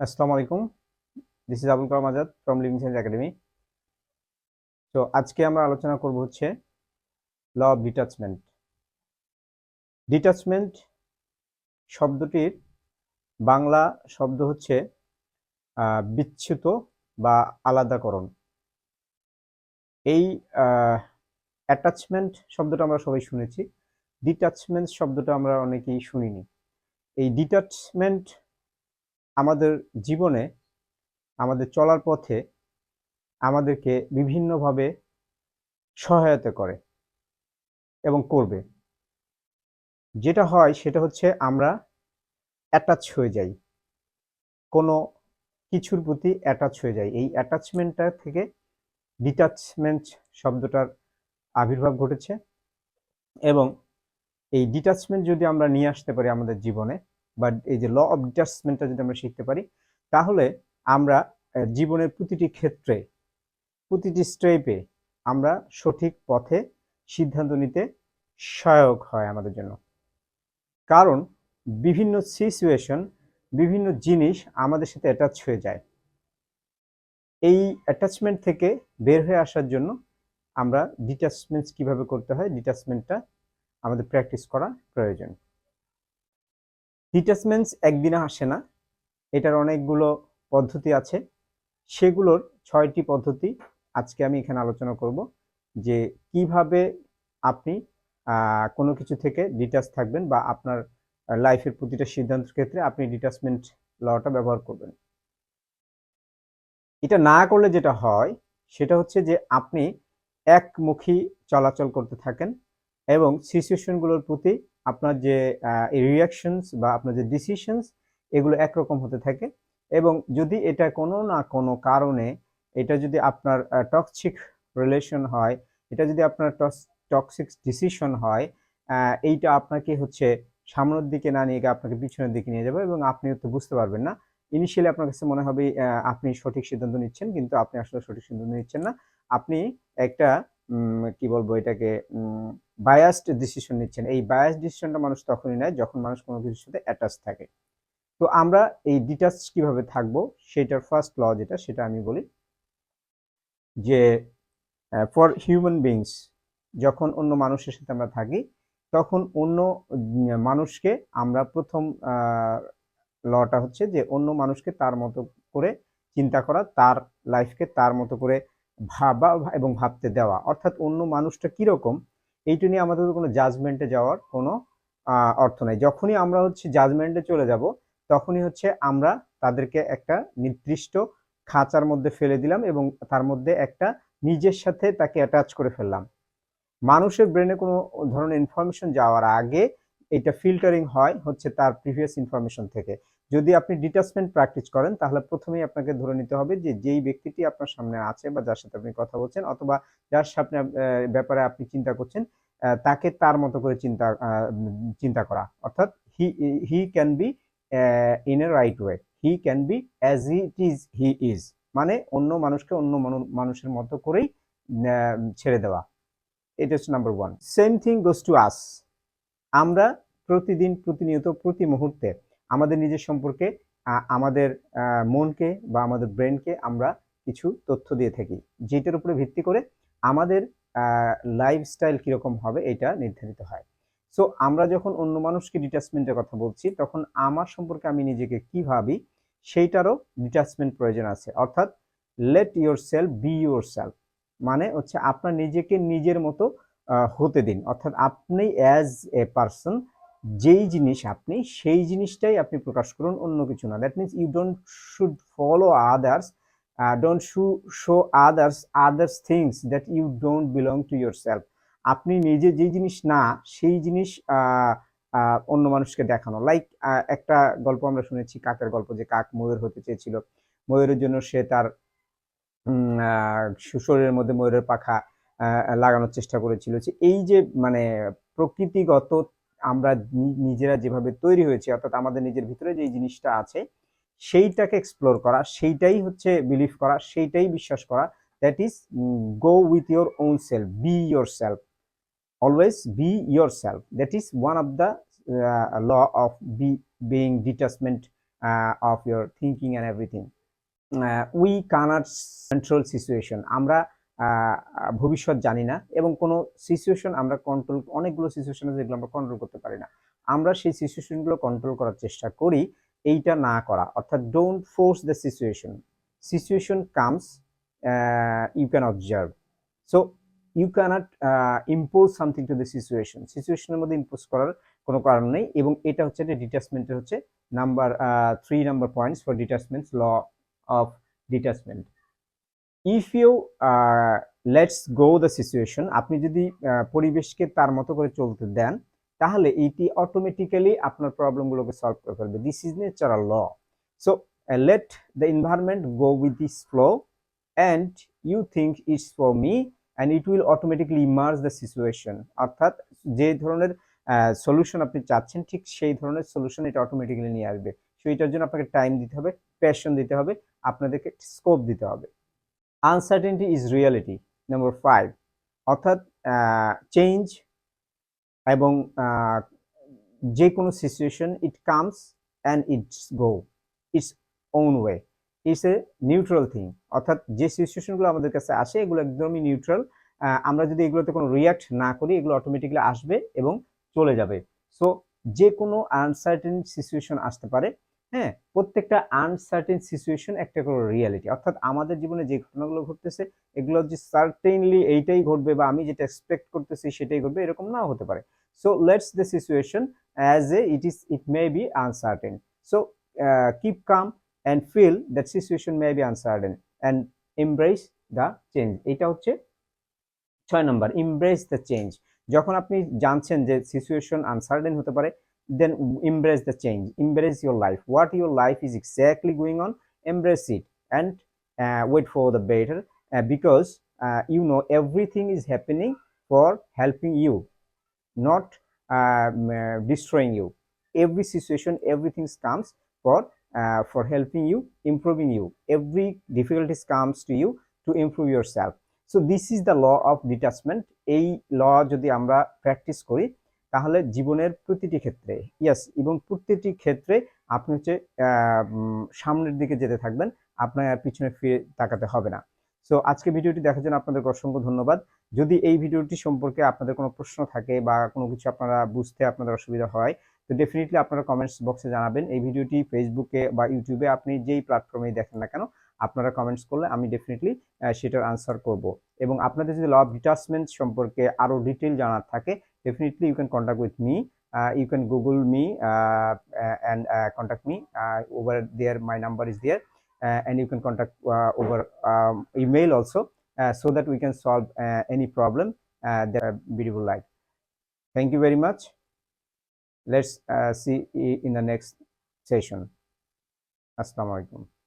আসসালামু আলাইকুম। This is Abul Kalam Azad from living change academy তো আজকে আমরা আলোচনা করব হচ্ছে ল অফ ডিটাচমেন্ট ডিটাচমেন্ট শব্দটির বাংলা শব্দ হচ্ছে আহ, বিচ্যুত বা আলাদাকরণ। এই অ্যাটাচমেন্ট শব্দটা আমরা সবাই শুনেছি। ডিটাচমেন্ট শব্দটা আমরা অনেকেই শুনিনি। এই ডিটাচমেন্ট আমাদের জীবনে, আমাদের চলার পথে আমাদেরকে বিভিন্নভাবে সহায়তা করে এবং করবে। যেটা হয় সেটা হচ্ছে আমরা অ্যাটাচ হয়ে যাই। কোনো কিছুর প্রতি অ্যাটাচ হয়ে যাই। এই অ্যাটাচমেন্টটা থেকে ডিটাচমেন্ট শব্দটার আবির্ভাব ঘটেছে এবং এই ডিটাচমেন্ট যদি আমরা নিয়ে আসতে পারি আমাদের জীবনে বা এই যে ল অফ ডিটাচমেন্টটা যদি আমরা শিখতে পারি, তাহলে আমরা জীবনের প্রতিটি ক্ষেত্রে, প্রতিটি স্টেপে আমরা সঠিক পথে সিদ্ধান্ত নিতে সহায়ক হয় আমাদের জন্য। কারণ বিভিন্ন সিচুয়েশন বিভিন্ন জিনিস আমাদের সাথে অ্যাটাচ হয়ে যায়। এই অ্যাটাচমেন্ট থেকে বের হয়ে আসার জন্য আমরা ডিটাচমেন্ট কীভাবে করতে হয় ডিটাচমেন্টটা আমাদের প্র্যাকটিস করা প্রয়োজন। ডিটাচমেন্টস একদিনে আসে না। এটার অনেকগুলো পদ্ধতি আছে। সেগুলোর ছয়টি পদ্ধতি আজকে আমি এখানে আলোচনা করব যে কীভাবে আপনি কোনো কিছু থেকে ডিটাচ থাকবেন বা আপনার লাইফের প্রতিটা সিদ্ধান্তের ক্ষেত্রে আপনি ডিটাচমেন্ট লটা ব্যবহার করবেন। এটা না করলে যেটা হয়, সেটা হচ্ছে যে আপনি একমুখী চলাচল করতে থাকেন। এবং সিচুয়েশনগুলোর প্রতি আপনার যে রিয়াকশনস বা আপনার যে ডিসিশনস এগুলো একরকম হতে থাকে। এবং যদি এটা কোনো না কোনো কারণে এটা যদি আপনার টক্সিক রিলেশন হয়, এটা যদি আপনার টক্সিক ডিসিশন হয় এইটা আপনাকে হচ্ছে সামনের দিকে না নিয়ে গিয়ে আপনাকে পিছনের দিকে নিয়ে যাবে এবং আপনি তো বুঝতে পারবেন না। ইনিশিয়ালি আপনার কাছে মনে হবে আপনি সঠিক সিদ্ধান্ত নিচ্ছেন, কিন্তু আপনি আসলে সঠিক সিদ্ধান্ত নিচ্ছেন না। আপনি একটা কি বলব এটাকে বায়াসড ডিসিশন নিচ্ছেন। এই বায়াস ডিসিশনটা মানুষ তখনই নেয় যখন মানুষ কোনো কিছুর সাথে অ্যাটাচ থাকে। তো আমরা এই ডিটাচ কীভাবে থাকব, সেটার ফার্স্ট ল যেটা, সেটা আমি বলি যে ফর হিউম্যান বিংস যখন অন্য মানুষের সাথে আমরা থাকি, তখন অন্য মানুষকে আমরা প্রথম লটা হচ্ছে যে, অন্য মানুষকে তার মতো করে চিন্তা করা, তার লাইফকে তার মতো করে ভাবা এবং ভাবতে দেওয়া। অর্থাৎ অন্য মানুষটা কীরকম, এইটা নিয়ে আমাদের কোনো জাজমেন্টে যাওয়ার কোনো অর্থ নাই। যখনই আমরা হচ্ছে জাজমেন্টে চলে যাব, তখনই হচ্ছে আমরা তাদেরকে একটা নির্দিষ্ট খাঁচার মধ্যে ফেলে দিলাম এবং তার মধ্যে একটা নিজের সাথে তাকে অ্যাটাচ করে ফেললাম। মানুষের ব্রেনে কোনো ধরনের ইনফরমেশন যাওয়ার আগে এটা ফিল্টারিং হয় হচ্ছে তার প্রিভিয়াস ইনফরমেশন থেকে। যদি আপনি ডিটাচমেন্ট প্র্যাকটিস করেন, তাহলে প্রথমেই আপনাকে ধরে নিতে হবে যে যেই ব্যক্তিটি আপনার সামনে আছে বা যার সাথে আপনি কথা বলছেন অথবা যার সামনে ব্যাপারে আপনি চিন্তা করছেন তাকে তার মতো করে চিন্তা চিন্তা করা। অর্থাৎ he he can be in a right way. He can be as it is, he is. মানে অন্য মানুষকে অন্য মানুষের মতো করেই ছেড়ে দেওয়া। এটা হচ্ছে number one same thing goes to us আমরা প্রতিদিন, প্রতিনিয়ত, প্রতি মুহূর্তে আমাদের নিজের সম্পর্কে আমাদের মনকে বা আমাদের ব্রেনকে আমরা কিছু তথ্য দিয়ে থাকি। যেটার উপরে ভিত্তি করে আমাদের লাইফস্টাইল কীরকম হবে এটা নির্ধারিত হয়। সো আমরা যখন অন্য মানুষকে ডিটাচমেন্টের কথা বলছি, তখন আমার সম্পর্কে আমি নিজেকে কি ভাবি, সেইটারও ডিটাচমেন্ট প্রয়োজন আছে। অর্থাৎ let yourself be yourself মানে হচ্ছে আপনার নিজেকে নিজের মতো হতে দিন। অর্থাৎ, আপনি অ্যাজ এ পারসন যেই জিনিস আপনি, সেই জিনিসটাই আপনি প্রকাশ করুন, অন্য কিছু না। That means you don't should follow others don't shoe show others others things that you don't belong to yourself আপনি নিজে যেই জিনিস না, সেই জিনিস অন্য মানুষকে দেখানো। লাইক একটা গল্প আমরা শুনেছি, কাকের গল্প, যে কাক ময়ূর হতে চেয়েছিল। ময়ূরের জন্য সে তার শরীরের মধ্যে ময়ূরের পাখা লাগানোর চেষ্টা করেছিল। যে এই যে মানে প্রকৃতিগত আমরা নিজেরা যেভাবে তৈরি হয়েছি, অর্থাৎ আমাদের নিজের ভিতরে যে জিনিসটা আছে, সেইটাকে এক্সপ্লোর করা, সেইটাই হচ্ছে বিলিভ করা, সেইটাই বিশ্বাস করা that is go with your own self be yourself always be yourself that is one of the law of be being detachment of of thinking and and we we cannot control আমরা ভবিষ্যৎ জানি না এবং কোনো situation আমরা control অনেকগুলো situation আছে যেগুলো আমরা কন্ট্রোল করতে পারি না। আমরা সেই সিচুয়েশনগুলো কন্ট্রোল করার চেষ্টা করি, এইটা না করা। অর্থাৎ don't force the situation situation comes you can observe so you can't impose something to the situation সিচুয়েশনের মধ্যে ইম্পোজ করার কোনো কারণ নেই এবং এটা হচ্ছে যে ডিটাচমেন্টের হচ্ছে number three number points for detachments law of detachment if you let's go the situation আপনি যদি পরিবেশকে তার মতো করে চলতে দেন, তাহলে এটি অটোমেটিক্যালি আপনার প্রবলেমগুলোকে সলভ করে ফেলবে। This is natural law so let the environment go with this flow and you think it's for me and it will automatically emerge the situation অর্থাৎ যে ধরনের সলিউশন আপনি চাচ্ছেন, ঠিক সেই ধরনের সলিউশন এটা অটোমেটিক্যালি নিয়ে আসবে। সো এটার জন্য আপনাকে টাইম দিতে হবে প্যাশন দিতে হবে, আপনাদেরকে স্কোপ দিতে হবে। Uncertainty is reality number five অর্থাৎ চেঞ্জ এবং যে কোনো situation it comes and it's go its own way it's a neutral thing অর্থাৎ, যে সিচুয়েশনগুলো আমাদের কাছে আসে, এগুলো একদমই নিউট্রাল আমরা যদি এগুলোতে কোনো রিয়াক্ট না করি, এগুলো অটোমেটিক্যালি আসবে এবং চলে যাবে। সো যে কোনো আনসার্টেন সিচুয়েশন আসতে পারে। হ্যাঁ প্রত্যেকটা আনসার্টেন সিচুয়েশন একটা করে রিয়ালিটি অর্থাৎ আমাদের জীবনে যে ঘটনাগুলো ঘটতেছে, এগুলো যে সার্টেনলি এইটাই ঘটবে বা আমি যেটা এক্সপেক্ট করতেছি সেটাই ঘটবে, এরকম নাও হতে পারে। So let's the situation as a it is it may be uncertain so keep calm and feel that situation may be uncertain and embrace the change এটা হচ্ছে ছয় নম্বর ইমব্রেস দ্য চেঞ্জ যখন আপনি জানছেন যে সিচুয়েশন আনসার্টেন হতে পারে then embrace the change embrace your life what your life is exactly going on embrace it and uh, wait for the better uh, because uh, you know everything is happening for helping you not um, uh, destroying you every situation everything comes for uh, for helping you improving you every difficulties comes to you to improve yourself so this is the law of detachment এই ল যদি আমরা practice করি তাহলে জীবনের প্রতিটি ক্ষেত্রে ইয়াস এবং প্রতিটি ক্ষেত্রে আপনি হচ্ছে সামনের দিকে যেতে থাকবেন, আপনার পিছনে ফিরে তাকাতে হবে না। সো আজকে ভিডিওটি দেখার জন্য আপনাদের অসংখ্য ধন্যবাদ। যদি এই ভিডিওটি সম্পর্কে আপনাদের কোনো প্রশ্ন থাকে বা কোনো কিছু আপনারা বুঝতে আপনাদের অসুবিধা হয়, তো ডেফিনেটলি আপনারা কমেন্টস বক্সে জানাবেন। এই ভিডিওটি ফেসবুকে বা ইউটিউবে আপনি যেই প্ল্যাটফর্মে দেখেন না কেন, আপনারা কমেন্টস করলে আমি ডেফিনেটলি সেটার আনসার করব। এবং আপনাদের যদি ল অফ ডিটাচমেন্ট সম্পর্কে আরও ডিটেল জানার থাকে definitely you can contact with me. Uh, you can google me uh, uh, and uh, contact me uh, over there. My number is there. Uh, and you can contact uh, over um, email also uh, so that we can solve uh, any problem uh, that beautiful life. Thank you very much. Let's uh, see in the next session. Assalamu alaikum